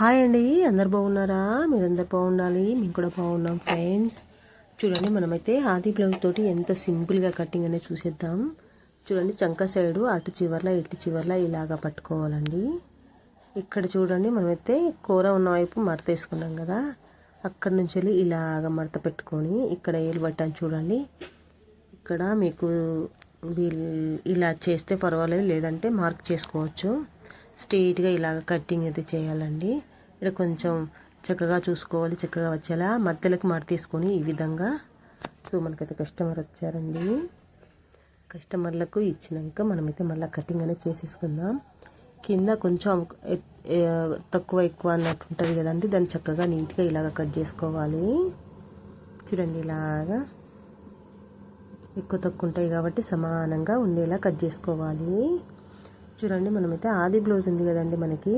Hi అండి అందరు బాగున్నారా? మీరందరు బాగుండాలి మేము కూడా బాగున్నాం ఫ్రెండ్స్. చూడండి మనమైతే ఆది బ్లౌజ్ తోటి ఎంత సింపుల్గా కటింగ్ అనేది చూసేద్దాం. చూడండి చంక సైడు అటు చివర్లా ఇటు చివర్లా ఇలాగా పట్టుకోవాలండి. ఇక్కడ చూడండి మనమైతే కూర ఉన్న వైపు మడత వేసుకున్నాం కదా. అక్కడ నుంచి వెళ్ళి ఇలాగ మడత పెట్టుకొని ఇక్కడ ఏలు పట్టాను చూడండి. ఇక్కడ మీకు ఇలా చేస్తే పర్వాలేదు లేదంటే మార్క్ చేసుకోవచ్చు. స్ట్రెయిట్గా ఇలాగ కట్టింగ్ అయితే చేయాలండి. ఇక్కడ కొంచెం చక్కగా చూసుకోవాలి చక్కగా వచ్చేలా మధ్యలోకి మడ తీసుకొని ఈ విధంగా. సో మనకైతే కస్టమర్ వచ్చారండి. కస్టమర్లకు ఇచ్చినాక మనమైతే మళ్ళీ కటింగ్ అనేది చేసేసుకుందాం. కింద కొంచెం తక్కువ ఎక్కువ అన్నట్టు ఉంటుంది కదండి. దాన్ని చక్కగా నీట్గా ఇలాగ కట్ చేసుకోవాలి. చూడండి ఇలాగా ఎక్కువ తక్కువ ఉంటాయి కాబట్టి సమానంగా ఉండేలా కట్ చేసుకోవాలి. చూడండి మనమైతే ఆది బ్లౌజ్ ఉంది కదండి మనకి.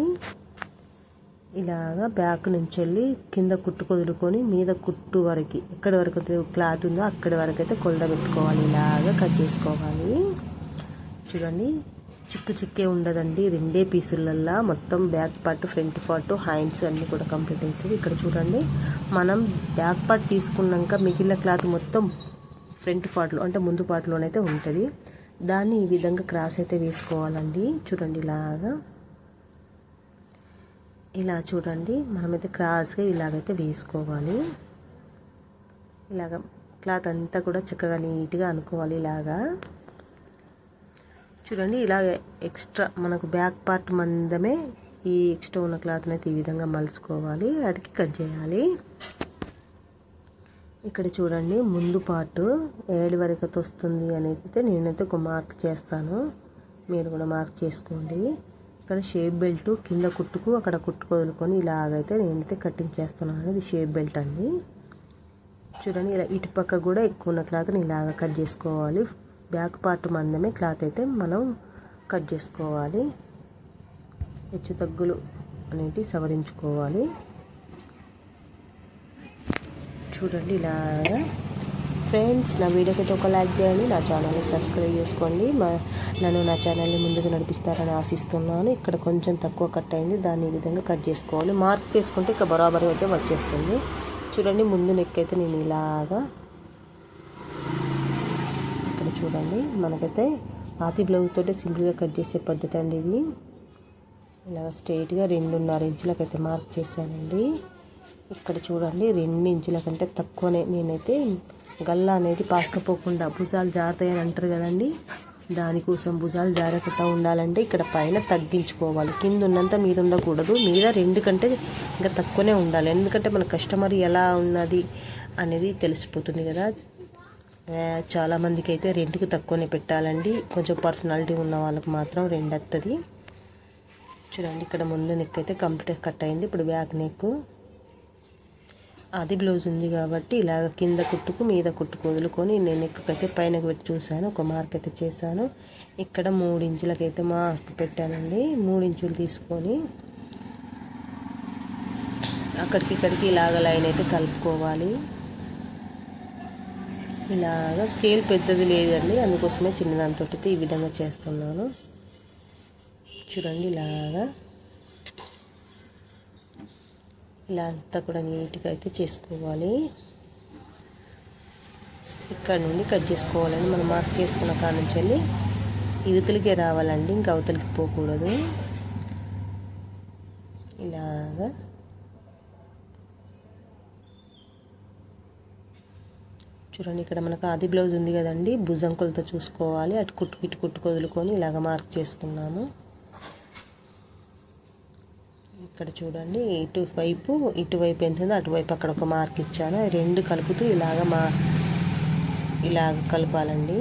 ఇలాగా బ్యాక్ నుంచి వెళ్ళి కింద కుట్టు కొదులుకొని మీద కుట్టు వరకు ఎక్కడి వరకు అయితే క్లాత్ ఉందో అక్కడి వరకు అయితే కొలత పెట్టుకోవాలి. ఇలాగా కట్ చేసుకోవాలి. చూడండి చిక్కు చిక్కే ఉండదండి. రెండే పీసులల్లా మొత్తం back part front part hands అన్నీ కూడా కంప్లీట్ అవుతుంది. ఇక్కడ చూడండి మనం బ్యాక్ పార్ట్ తీసుకున్నాక మిగిలిన క్లాత్ మొత్తం ఫ్రంట్ పార్ట్లో అంటే ముందు పార్ట్లోనైతే ఉంటుంది. దాన్ని ఈ విధంగా క్రాస్ అయితే వేసుకోవాలండి. చూడండి ఇలాగా ఇలా చూడండి. మనమైతే క్రాస్గా ఇలాగైతే వేసుకోవాలి. ఇలాగ క్లాత్ అంతా కూడా చక్కగా నీట్గా అనుకోవాలి ఇలాగా. చూడండి ఇలాగ ఎక్స్ట్రా మనకు బ్యాక్ పార్ట్ మందమే ఈ ఎక్స్ట్రా ఉన్న క్లాత్ని అయితే ఈ విధంగా మలుచుకోవాలి. వాటికి కట్ చేయాలి. ఇక్కడ చూడండి ముందు పార్ట్ ఏడు వరకు వస్తుంది అనేది నేనైతే ఒక మార్క్ చేస్తాను. మీరు కూడా మార్క్ చేసుకోండి. ఇక్కడ షేప్ బెల్ట్ కింద కుట్టుకు అక్కడ కుట్టు వదులుకొని ఇలాగైతే నేనైతే కటింగ్ చేస్తున్నాను. ఇది షేప్ బెల్ట్ అండి. చూడండి ఇలా ఇటు పక్క కూడా ఎక్కువ ఉన్న క్లాత్ని ఇలాగ కట్ చేసుకోవాలి. బ్యాక్ పార్ట్ మందమే క్లాత్ అయితే మనం కట్ చేసుకోవాలి. హెచ్చు తగ్గులు అనేవి సవరించుకోవాలి. చూడండి ఇలాగా ఫ్రెండ్స్ నా వీడియోకైతే అయితే ఒక లైక్ చేయండి నా ఛానల్ని సబ్స్క్రైబ్ చేసుకోండి. మా నన్ను నా ఛానల్ని ముందుకు నడిపిస్తారని ఆశిస్తున్నాను. ఇక్కడ కొంచెం తక్కువ కట్ అయింది దాన్ని ఈ విధంగా కట్ చేసుకోవాలి. మార్క్ చేసుకుంటే ఇక బరాబరి అయితే వచ్చేస్తుంది. చూడండి ముందు నెక్ అయితే నేను ఇలాగా ఇక్కడ చూడండి మనకైతే పాతి బ్లౌజ్ తోటి సింపుల్గా కట్ చేసే పద్ధతి అండి ఇది. ఇలా స్ట్రైట్గా రెండున్నర ఇంచులకైతే మార్క్ చేశానండి. ఇక్కడ చూడండి రెండు ఇంచుల కంటే తక్కువనే నేనైతే గల్లా అనేది పాసుకపోకుండా భుజాలు జారుతాయని అంటారు కదండి. దానికోసం భుజాలు జారకుండా ఉండాలంటే ఇక్కడ పైన తగ్గించుకోవాలి. కింద ఉన్నంత మీద ఉండకూడదు. మీద రెండు కంటే ఇంకా తక్కువనే ఉండాలి. ఎందుకంటే మన కస్టమర్ ఎలా ఉన్నది అనేది తెలిసిపోతుంది కదా. చాలామందికి అయితే రెంట్కి తక్కువనే పెట్టాలండి. కొంచెం పర్సనాలిటీ ఉన్న వాళ్ళకి మాత్రం రెండు వస్తుంది చూడండి ఇక్కడ ముందు నెక్ అయితే కంప్లీట్ కట్ అయింది. ఇప్పుడు బ్యాక్ నెక్ అది బ్లౌజ్ ఉంది కాబట్టి ఇలాగ కింద కుట్టుకు మీద కుట్టుకు వదులుకొని నేను ఎక్కకైతే పైన పెట్టి చూశాను. ఒక మార్క్ అయితే చేశాను. ఇక్కడ మూడు ఇంచులకైతే మార్క్ పెట్టానండి. మూడు ఇంచులు తీసుకొని అక్కడికి ఇక్కడికి ఇలాగ లైన్ అయితే కలుపుకోవాలి. ఇలాగ స్కేల్ పెద్దది లేదండి. అందుకోసమే చిన్నదాంతో ఈ విధంగా చేస్తున్నాను. చూడండి ఇలాగా. ఇలా అంతా కూడా నీట్గా అయితే చేసుకోవాలి. ఇక్కడ నుండి కట్ చేసుకోవాలని మనం మార్క్ చేసుకున్న కాడ నుంచి వెళ్ళి యువతలకే రావాలండి. ఇంకా అవతలికి పోకూడదు. ఇలాగా. చూడండి ఇక్కడ మనకు ఆది బ్లౌజ్ ఉంది కదండి. భుజం కొలత చూసుకోవాలి. అటు కుట్టు ఇటు కుట్టు వదులుకొని ఇలాగ మార్క్ చేసుకున్నాము. ఇక్కడ చూడండి ఇటువైపు ఇటువైపు ఎంత ఉందో అటువైపు అక్కడ ఒక మార్క్ ఇచ్చాను. రెండు కలుపుతూ ఇలాగ మా ఇలాగ కలపాలండి.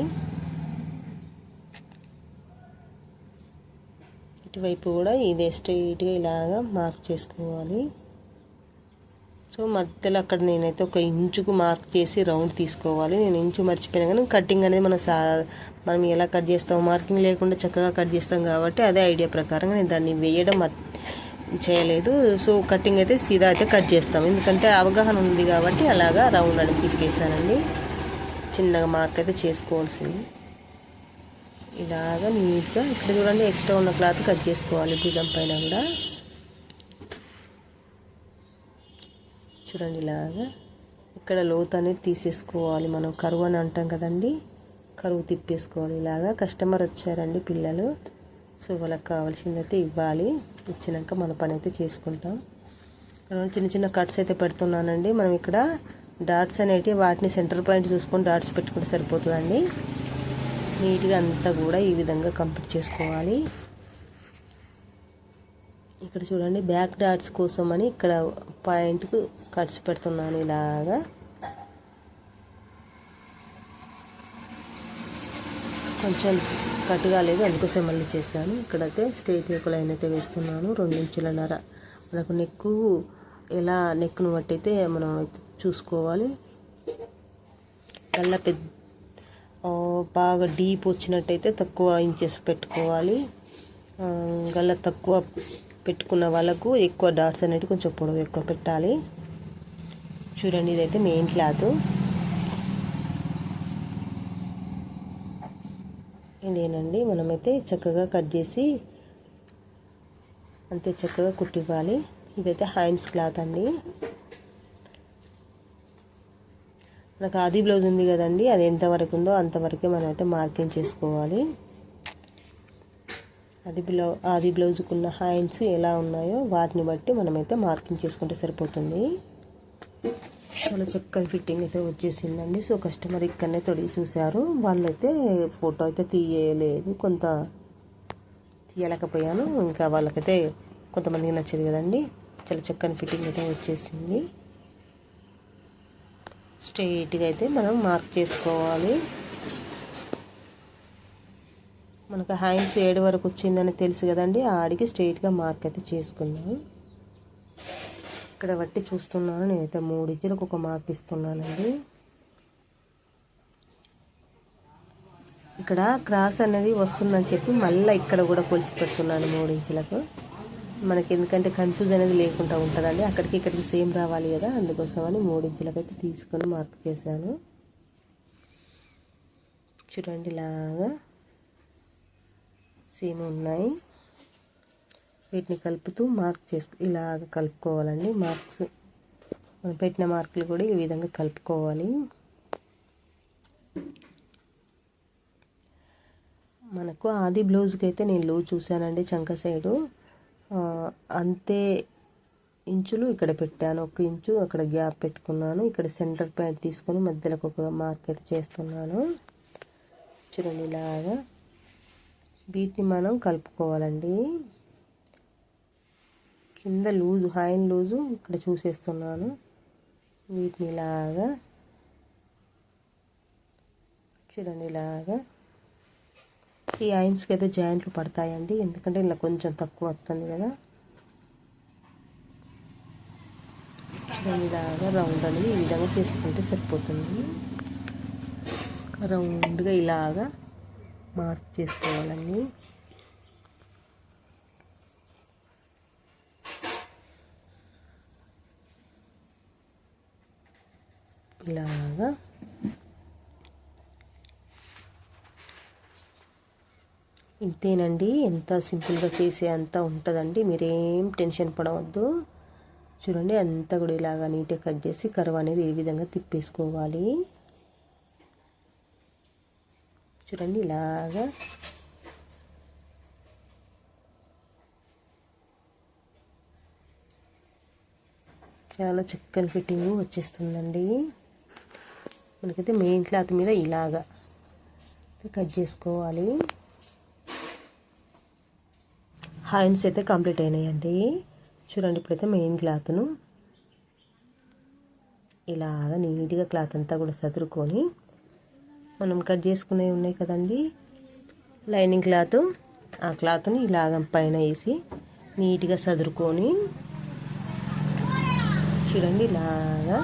ఇటువైపు కూడా ఇదే స్ట్రైట్గా ఇలాగ మార్క్ చేసుకోవాలి. సో మధ్యలో అక్కడ నేనైతే ఒక ఇంచుకు మార్క్ చేసి రౌండ్ తీసుకోవాలి. నేను ఇంచు మర్చిపోయినా కానీ కటింగ్ అనేది మన సా మనం ఎలా కట్ చేస్తాం మార్కింగ్ లేకుండా చక్కగా కట్ చేస్తాం కాబట్టి అదే ఐడియా ప్రకారంగా నేను దాన్ని వేయడం చేయలేదు. సో కటింగ్ అయితే సీదా అయితే కట్ చేస్తాం. ఎందుకంటే అవగాహన ఉంది కాబట్టి అలాగా రౌండ్ అని తిప్పేసానండి చిన్నగా మార్క్ అయితే చేసుకోవాల్సింది. ఇలాగా నీట్గా ఇక్కడ చూడండి ఎక్స్ట్రా ఉన్న క్లాత్ కట్ చేసుకోవాలి భుజం పైన కూడా. చూడండి ఇలాగా. ఇక్కడ లోతు అనేది తీసేసుకోవాలి మనం. కరువు అని అంటాం కదండి. కరువు తిప్పేసుకోవాలి. ఇలాగా కస్టమర్ వచ్చారండి పిల్లలు. సో వాళ్ళకి కావాల్సిందైతే ఇవ్వాలి. ఇచ్చినాక మన పని అయితే చేసుకుంటాం చిన్న చిన్న కట్స్ అయితే పెడుతున్నానండి. మనం ఇక్కడ డాట్స్ అనేటివి వాటిని సెంటర్ పాయింట్ చూసుకొని డాట్స్ పెట్టుకుంటే సరిపోతుందండి. నీట్గా అంతా కూడా ఈ విధంగా కంప్లీట్ చేసుకోవాలి. ఇక్కడ చూడండి బ్యాక్ డాట్స్ కోసం అని ఇక్కడ పాయింట్కు కట్స్ పెడుతున్నాను ఇలాగా. కొంచెం కట్ కాలేదు అందుకోసం మళ్ళీ చేశాను. ఇక్కడైతే స్ట్రైట్ యొక్క లైన్ అయితే వేస్తున్నాను రెండు ఇంచులన్నర. మనకు నెక్కు ఎలా నెక్ను బట్టి అయితే మనం చూసుకోవాలి. కళ్ళ పెద్ద బాగా డీప్ వచ్చినట్టయితే తక్కువ ఇంచెస్ పెట్టుకోవాలి. గల్ల తక్కువ పెట్టుకున్న వాళ్ళకు ఎక్కువ డాట్స్ అనేవి కొంచెం పొడవు ఎక్కువ పెట్టాలి. చూడండి ఇదైతే మెయిన్ క్లాత్. ఇదేనండి. మనమైతే చక్కగా కట్ చేసి అంతే చక్కగా కుట్టివ్వాలి. ఇదైతే హ్యాండ్స్ క్లాత్ అండి. మనకు ఆది బ్లౌజ్ ఉంది కదండి. అది ఎంతవరకు ఉందో అంతవరకే మనం అయితే మార్కింగ్ చేసుకోవాలి. అది బ్లౌ ఆది బ్లౌజ్కున్న హ్యాండ్స్ ఎలా ఉన్నాయో వాటిని బట్టి మనమైతే మార్కింగ్ చేసుకుంటే సరిపోతుంది. చాలా చక్కని ఫిట్టింగ్ అయితే వచ్చేసిందండి. సో కస్టమర్ ఇక్కడనే తొడిగి చూశారు. వాళ్ళైతే ఫోటో అయితే తీయలేదు. కొంత తీయలేకపోయాను. ఇంకా వాళ్ళకైతే కొంతమందికి నచ్చేది కదండి. చాలా చక్కని ఫిట్టింగ్ అయితే వచ్చేసింది. స్ట్రైట్గా అయితే మనం మార్క్ చేసుకోవాలి. మనకు హ్యాండ్స్ ఏడు వరకు వచ్చిందని తెలుసు కదండి. ఆడికి స్ట్రైట్గా మార్క్ అయితే చేసుకుందాం ఇక్కడ బట్టి చూస్తున్నాను. నేనైతే మూడు ఇంచులకు ఒక మార్క్ ఇస్తున్నానండి. ఇక్కడ క్రాస్ అనేది వస్తుందని చెప్పి మళ్ళీ ఇక్కడ కూడా కొలిసి పెడుతున్నాను మూడు ఇంచులకు మనకి ఎందుకంటే కన్ఫ్యూజ్ అనేది లేకుండా ఉంటుందండి. అక్కడికి ఇక్కడికి సేమ్ రావాలి కదా. అందుకోసమని మూడు ఇంచులకైతే అయితే తీసుకొని మార్క్ చేశాను. చూడండి ఇలాగా సేమ్ ఉన్నాయి. వీటిని కలుపుతూ మార్క్ చేసు ఇలాగ కలుపుకోవాలండి. మార్క్స్ మనం పెట్టిన మార్కులు కూడా ఈ విధంగా కలుపుకోవాలి. మనకు ఆది బ్లౌజ్కి అయితే నేను లూ చూశానండి చంక సైడు. అంతే ఇంచులు ఇక్కడ పెట్టాను. ఒక ఇంచు అక్కడ గ్యాప్ పెట్టుకున్నాను. ఇక్కడ సెంటర్ పాయింట్ తీసుకొని మధ్యలోకి ఒక మార్క్ అయితే చేస్తున్నాను. చూడండి ఇలాగా. వీటిని మనం కలుపుకోవాలండి. కింద లూజు హాయిన్ లూజు ఇక్కడ చూసేస్తున్నాను. వీటిని ఇలాగా చూడండి ఇలాగా. ఈ ఐన్స్కి అయితే జాయింట్లు పడతాయండి ఎందుకంటే ఇలా కొంచెం తక్కువ వస్తుంది కదా. ఇలాగా రౌండ్ అనేది ఈ విధంగా చేసుకుంటే సరిపోతుంది. రౌండ్గా ఇలాగా మార్క్ చేసుకోవాలండి. ఇలాగా. ఇంతేనండి ఎంత సింపుల్గా చేసే అంత ఉంటుందండి. మీరేం టెన్షన్ పడవద్దు. చూడండి అంతా కూడా ఇలాగా నీట్గా కట్ చేసి కరువు అనేది ఈ విధంగా తిప్పేసుకోవాలి. చూడండి ఇలాగా. చాలా చక్కని ఫిట్టింగ్ వచ్చేస్తుందండి. మనకైతే మెయిన్ క్లాత్ మీద ఇలాగా కట్ చేసుకోవాలి. హ్యాండ్స్ అయితే కంప్లీట్ అయినాయండి. చూడండి ఇప్పుడైతే మెయిన్ క్లాత్ను ఇలాగ నీట్గా క్లాత్ అంతా కూడా సదురుకొని మనం కట్ చేసుకునేవి ఉన్నాయి కదండి. లైనింగ్ క్లాత్ ఆ క్లాత్ని ఇలాగ పైన వేసి నీట్గా సదురుకొని చూడండి ఇలాగా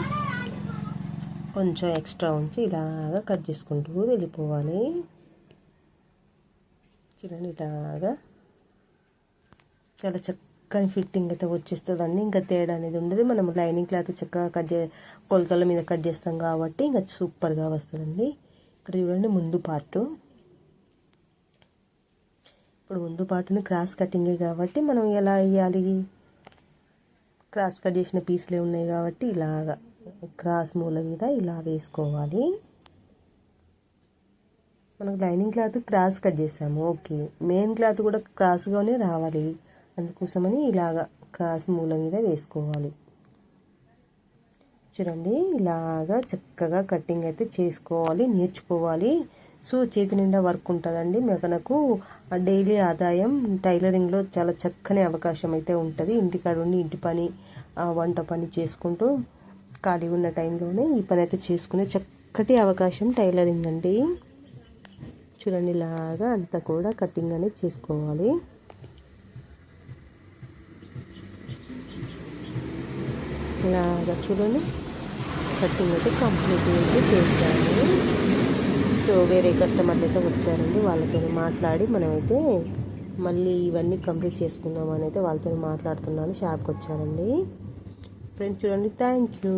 కొంచెం ఎక్స్ట్రా ఉంచి ఇలాగా కట్ చేసుకుంటూ వెళ్ళిపోవాలి. చూడండి ఇలాగా చాలా చక్కని ఫిట్టింగ్ అయితే వచ్చేస్తుందండి. ఇంకా తేడా అనేది ఉండదు. మనం లైనింగ్ క్లాత్ చక్కగా కట్ చే కొలతల మీద కట్ చేస్తాం కాబట్టి ఇంకా సూపర్గా వస్తుందండి. ఇక్కడ చూడండి ముందు పార్టు. ఇప్పుడు ముందు పార్టుని క్రాస్ కటింగే కాబట్టి మనం ఎలా వేయాలి క్రాస్ కట్ చేసిన పీసులే ఉన్నాయి కాబట్టి ఇలాగా. క్రాస్ మూల మీద ఇలా వేసుకోవాలి. మనకు లైనింగ్ క్లాత్ క్రాస్ కట్ చేసాము. ఓకే. మెయిన్ క్లాత్ కూడా క్రాస్గానే రావాలి. అందుకోసమని ఇలాగా క్రాస్ మూల మీద వేసుకోవాలి. చూడండి ఇలాగా చక్కగా కటింగ్ అయితే చేసుకోవాలి నేర్చుకోవాలి. సో చేతి నిండా వర్క్ ఉంటుందండి. మనకు డైలీ ఆదాయం టైలరింగ్లో చాలా చక్కని అవకాశం అయితే ఉంటుంది. ఇంటికాడ ఉండి ఇంటి పని వంట పని చేసుకుంటూ ఖాళీ ఉన్న టైంలోనే ఈ పని అయితే చేసుకునే చక్కటి అవకాశం టైలరింగ్ అండి. చూడండి ఇలాగా అంతా కూడా కటింగ్ అనేది చేసుకోవాలి. ఇలాగా చూడండి. కటింగ్ అయితే కంప్లీట్ అయితే చేశాను. సో వేరే కస్టమర్లు అయితే వచ్చారండి. వాళ్ళతో మాట్లాడి మనమైతే మళ్ళీ ఇవన్నీ కంప్లీట్ చేసుకుందాం అని అయితే వాళ్ళతో మాట్లాడుతున్నాను. షాప్కి వచ్చారండి. ఫ్రెండ్స్ చూడండి థ్యాంక్ యూ